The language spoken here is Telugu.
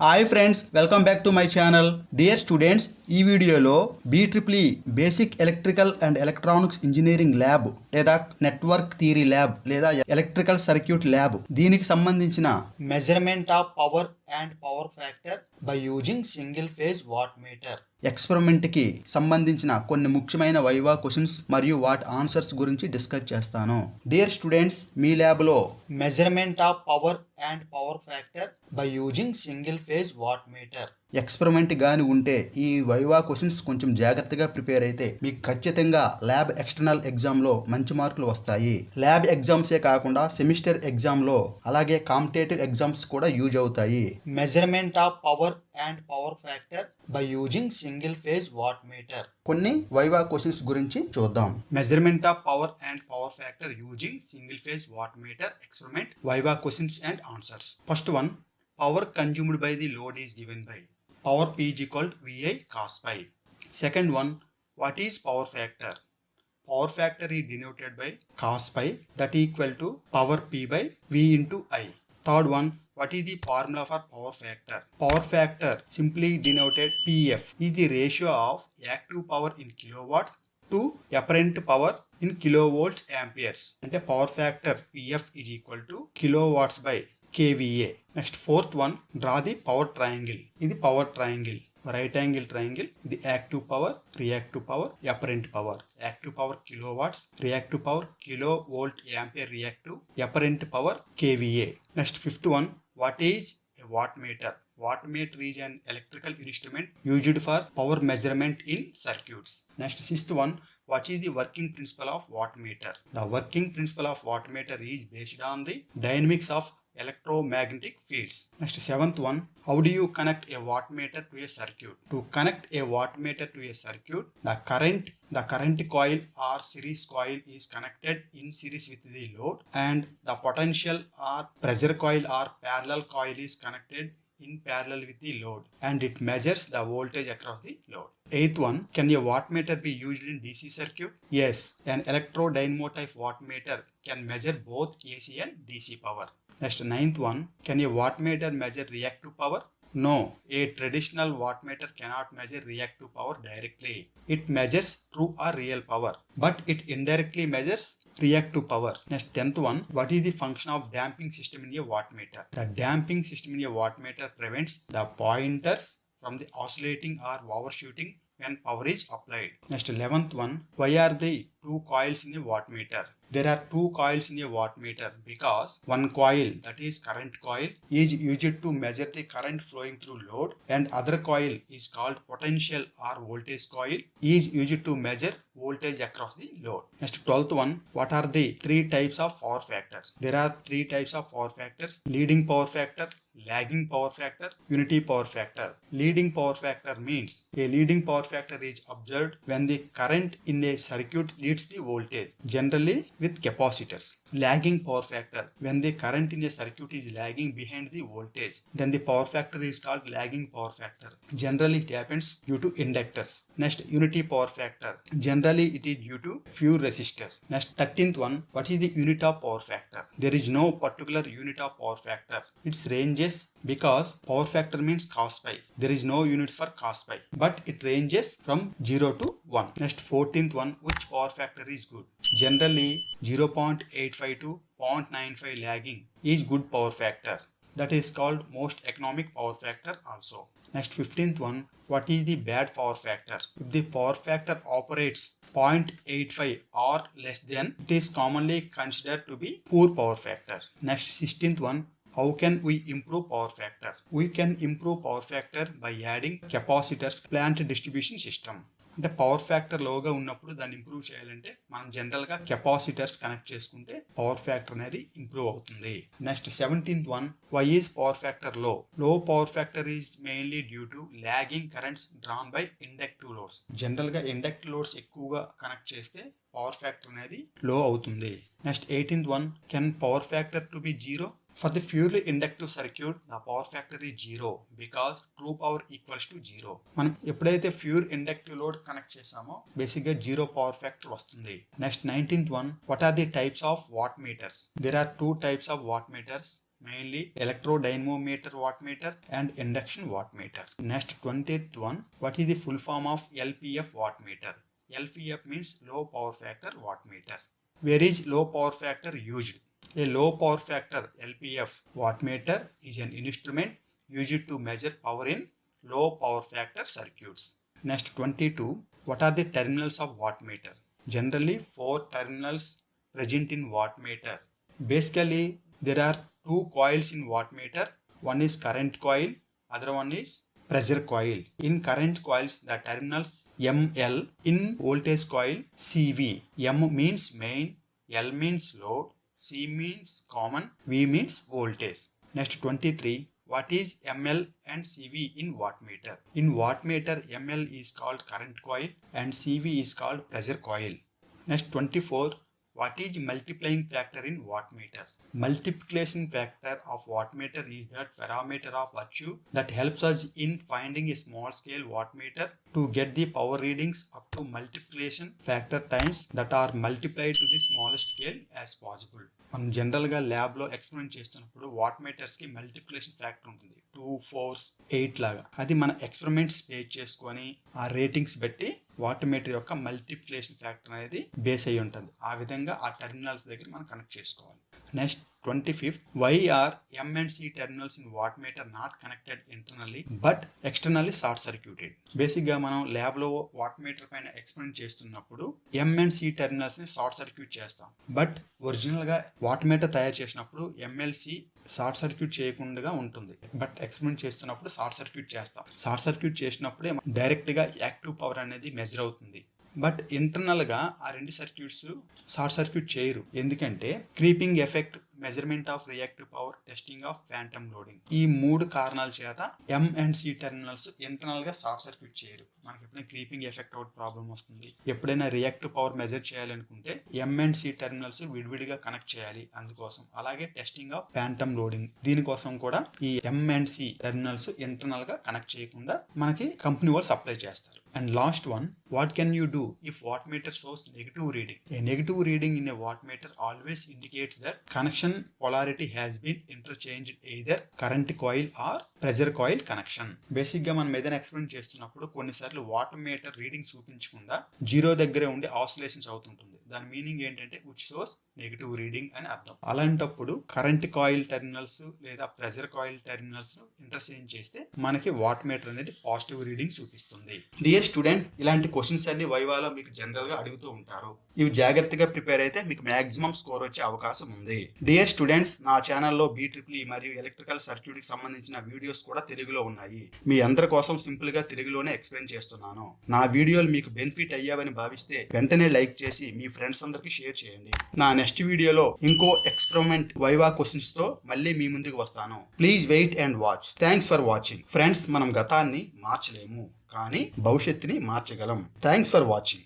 Hi friends welcome back to my channel dear students ఈ వీడియోలో B triple E basic electrical and electronics engineering lab లేదా నెట్వర్క్ థియరీ ల్యాబ్ లేదా ఎలక్ట్రికల్ సర్క్యూట్ ల్యాబ్ దీనికి సంబంధించిన measurement of power and power factor by using single phase watt meter ఎక్స్పెరిమెంట్కి సంబంధించిన కొన్ని ముఖ్యమైన వైవా క్వశ్చన్స్ మరియు వాటి ఆన్సర్స్ గురించి డిస్కస్ చేస్తాను. డియర్ స్టూడెంట్స్ మీ ల్యాబ్లో measurement of power and power factor by using single phase watt meter experiment కానీ ఉంటే ఈ వైవా క్వశ్చన్స్ కొంచెం జాగ్రత్తగా ప్రిపేర్ అయితే మీకు ఖచ్చితంగా ల్యాబ్ ఎక్స్టర్నల్ ఎగ్జామ్లో మంచి మార్కులు వస్తాయి. ల్యాబ్ ఎగ్జామ్సే కాకుండా సెమిస్టర్ ఎగ్జామ్లో అలాగే కాంపిటేటివ్ ఎగ్జామ్స్ కూడా యూజ్ అవుతాయి. Measurement of power and power factor by using single phase watt meter. కొన్ని వైవా క్వశ్చన్స్ గురించి చూద్దాం. Measurement of power and power factor using single phase watt meter experiment viva questions and answers. First one power consumed by the load is given by. Power P is equal to VI cos pi. Second one, what is power factor? Power factor is denoted by cos pi that equal to power P by V into I. Third one, what is the formula for power factor? Power factor simply denoted PF is the ratio of active power in kilowatts to apparent power in kilovolts amperes. అంటే power factor PF is equal to kilowatts by KVA next fourth one draw the power triangle ఇది power triangle right angle triangle ఇది active power reactive power apparent power active power kilo watts reactive power kilo volt ampere reactive apparent power KVA next fifth one what is a watt meter watt meter is an electrical instrument used for power measurement in circuits next sixth one what is the working principle of watt meter the working principle of watt meter is based on the dynamics of electromagnetic fields. Next seventh one how do you connect a watt meter to a circuit? To connect a watt meter to a circuit the current the current coil or series coil is connected in series with the load and the potential or pressure coil or parallel coil is connected in parallel with the load and it measures the voltage across the load. Eighth one, can a wattmeter be used in DC circuit? Yes, an electrodynamo type wattmeter can measure both AC and DC power. Next, ninth one, can a wattmeter measure reactive power? No, a traditional wattmeter cannot measure reactive power directly. It measures true or real power, but it indirectly measures reactive power. Next, tenth one, what is the function of damping system in a wattmeter? The damping system in a wattmeter prevents the pointers from the oscillating or overshooting when power is applied. Next, eleventh one, why are the two coils in a wattmeter? There are two coils in a wattmeter because one coil that is current coil is used to measure the current flowing through load and other coil is called potential or voltage coil is used to measure voltage across the load. Next 12th one what are the three types of power factor? There are three types of power factors leading power factor lagging power factor unity power factor leading power factor means a leading power factor is observed when the current in a circuit leads the voltage generally with capacitors. Lagging power factor. When the current in a circuit is lagging behind the voltage then the power factor is called lagging power factor. Generally it happens due to inductors. Next unity power factor. Generally it is due to few resistor. Next 13th one what is the unit of power factor? There is no particular unit of power factor. Its ranges because power factor means cos pi. There is no units for cos pi but it ranges from 0 to 1 next 14th one which power factor is good. Generally 0.85 to 0.95 lagging is good power factor. That is called most economic power factor also. Next 15th one what is the bad power factor? If the power factor operates 0.85 or less than it is commonly considered to be poor power factor. Next 16th one how can we improve power factor? We can improve power factor by adding capacitors plant distribution system అంటే పవర్ ఫ్యాక్టర్ లోగా ఉన్నప్పుడు దాన్ని ఇంప్రూవ్ చేయాలంటే మనం జనరల్గా కెపాసిటర్స్ కనెక్ట్ చేసుకుంటే పవర్ ఫ్యాక్టర్ అనేది ఇంప్రూవ్ అవుతుంది. Next seventeenth one why is power ఫ్యాక్టర్లో low power factor is mainly due to lagging currents drawn by inductive loads జనరల్గా ఇండక్టివ్ లోడ్స్ ఎక్కువగా కనెక్ట్ చేస్తే పవర్ ఫ్యాక్టర్ అనేది లో అవుతుంది. Next eighteenth one can power factor to be zero For the purely inductive circuit, the power factor is zero because true power equals to zero. మనం ఎప్పుడైతే ప్యూర్ ఇండక్టివ్ లోడ్ కనెక్ట్ చేసామో బేసిక్గా జీరో పవర్ ఫ్యాక్టర్ వస్తుంది next nineteenth one what are the types of watt meters there are two types of watt meters mainly electrodynamometer wattmeter and induction wattmeter. Next 20th one, what is the full form of LPF wattmeter? LPF means low power factor wattmeter. Where is low power factor used? A low power factor LPF wattmeter is an instrument used to measure power in low power factor circuits. Next 22, what are the terminals of wattmeter? Generally four terminals present in wattmeter. Basically, there are two coils in wattmeter. One is current coil, other one is pressure coil. In current coils, the terminals ML. In voltage coil, CV. M means main, L means load, C means common, V means voltage. Next 23. What is ML and CV in wattmeter? In wattmeter, ML is called current coil and CV is called pressure coil. Next 24. What is multiplying factor in wattmeter? Multiplication factor of wattmeter is that parameter of virtue that helps us in finding a small scale wattmeter to get the power readings up to multiplication factor times that are multiplied to the smallest scale as possible. మనం జనరల్గా ల్యాబ్లో ఎక్స్పెరిమెంట్ చేస్తున్నప్పుడు వాట్ మీటర్స్కి మల్టిప్లికేషన్ ఫ్యాక్టర్ ఉంటుంది. టూ ఫోర్స్ ఎయిట్ లాగా. అది మన ఎక్స్పెరిమెంట్స్ బేస్ చేసుకొని ఆ రేటింగ్స్ బట్టి వాట్ మీటర్ యొక్క మల్టిప్లికేషన్ ఫ్యాక్టర్ అనేది బేస్ అయి ఉంటుంది. ఆ విధంగా ఆ టెర్మినల్స్ దగ్గర మనం కనెక్ట్ చేసుకోవాలి. Next twenty fifth. Why are M and C terminals in watt meter not connected internally but externally short circuited బేసిక్గా మనం ల్యాబ్లో వాట్ మీటర్ పైన ఎక్స్పెరిమెంట్ చేస్తున్నప్పుడు ఎంఎన్సి టెర్మినల్స్ని షార్ట్ సర్క్యూట్ చేస్తాం. బట్ ఒరిజినల్గా వాట్ మీటర్ తయారు చేసినప్పుడు M L C short circuit చేయకుండా ఉంటుంది. బట్ ఎక్స్పెరిమెంట్ చేస్తున్నప్పుడు షార్ట్ సర్క్యూట్ చేస్తాం. షార్ట్ సర్క్యూట్ చేసినప్పుడే డైరెక్ట్గా యాక్టివ్ పవర్ అనేది మెజర్ అవుతుంది. బట్ ఇంటర్నల్గా ఆ రెండు సర్క్యూట్స్ షార్ట్ సర్క్యూట్ చేయరు. ఎందుకంటే creeping effect measurement of reactive power testing of phantom loading. ఈ మూడు కారణాల చేత ఎం అండ్ సి టెర్మినల్స్ ఇంటర్నల్గా షార్ట్ సర్క్యూట్ చేయరు. మనకి ఎప్పుడైనా క్రీపింగ్ ఎఫెక్ట్ అవుట్ ప్రాబ్లం వస్తుంది. ఎప్పుడైనా రియాక్టివ్ పవర్ మెజర్ చేయాలనుకుంటే ఎం అండ్ సి టెర్మినల్స్ విడివిడిగా కనెక్ట్ చేయాలి అందుకోసం. అలాగే టెస్టింగ్ ఆఫ్ ఫ్యాంటమ్ లోడింగ్. దీనికోసం కూడా ఈ ఎం అండ్ సి టెర్మినల్స్ ఇంటర్నల్గా కనెక్ట్ చేయకుండా మనకి కంపెనీ వాళ్ళు సప్లై చేస్తారు. And last one what can you do if watt meter shows negative reading a negative reading in a watt meter always indicates that connection polarity has been interchanged either current coil or pressure coil connection బేసిక్గా మనం ఏదైనా ఎక్స్పెరిమెంట్ చేస్తున్నప్పుడు కొన్నిసార్లు వాటర్ మీటర్ రీడింగ్ చూపించకుండా జీరో దగ్గరే ఉండే ఆసిలేషన్స్ అవుతుంటుంది. దాని మీనింగ్ ఏంటంటే విచ్ షోస్ నెగిటివ్ రీడింగ్ అని అర్థం. అలాంటప్పుడు కరెంట్ కాయిల్ టెర్మినల్స్ లేదా ప్రెజర్ కాయిల్ టెర్మినల్స్ ఇంటర్చేంజ్ చేస్తే మనకి వాట్ మీటర్ అనేది పాజిటివ్ రీడింగ్ చూపిస్తుంది. డియర్ స్టూడెంట్స్ ఇలాంటి క్వశ్చన్స్ అన్ని వైవాలో మీకు జనరల్గా అడుగుతూ ఉంటారు. ఇవి జాగ్రత్తగా ప్రిపేర్ అయితే మీకు మాక్సిమం స్కోర్ వచ్చే అవకాశం ఉంది. డియర్ స్టూడెంట్స్ నా ఛానల్లో బీట్రిప్లీ e మరియు ఎలక్ట్రికల్ సర్క్యూట్కి సంబంధించిన వీడియోస్ కూడా తెలుగులో ఉన్నాయి. మీ అందరి కోసం సింపుల్గా తెలుగులోనే ఎక్స్ప్లెయిన్ చేస్తున్నాను. నా వీడియోలు మీకు బెనిఫిట్ అయ్యావని భావిస్తే వెంటనే లైక్ చేసి మీ ఫ్రెండ్స్ అందరికి షేర్ చేయండి. నా నెక్స్ట్ వీడియోలో ఇంకో ఎక్స్పెరిమెంట్ వైవా క్వశ్చన్స్తో మళ్ళీ మీ ముందుకు వస్తాను. Please wait and watch thanks for watching friends మనం గతాన్ని మార్చలేము. కానీ భవిష్యత్తుని మార్చగలం. Thanks for watching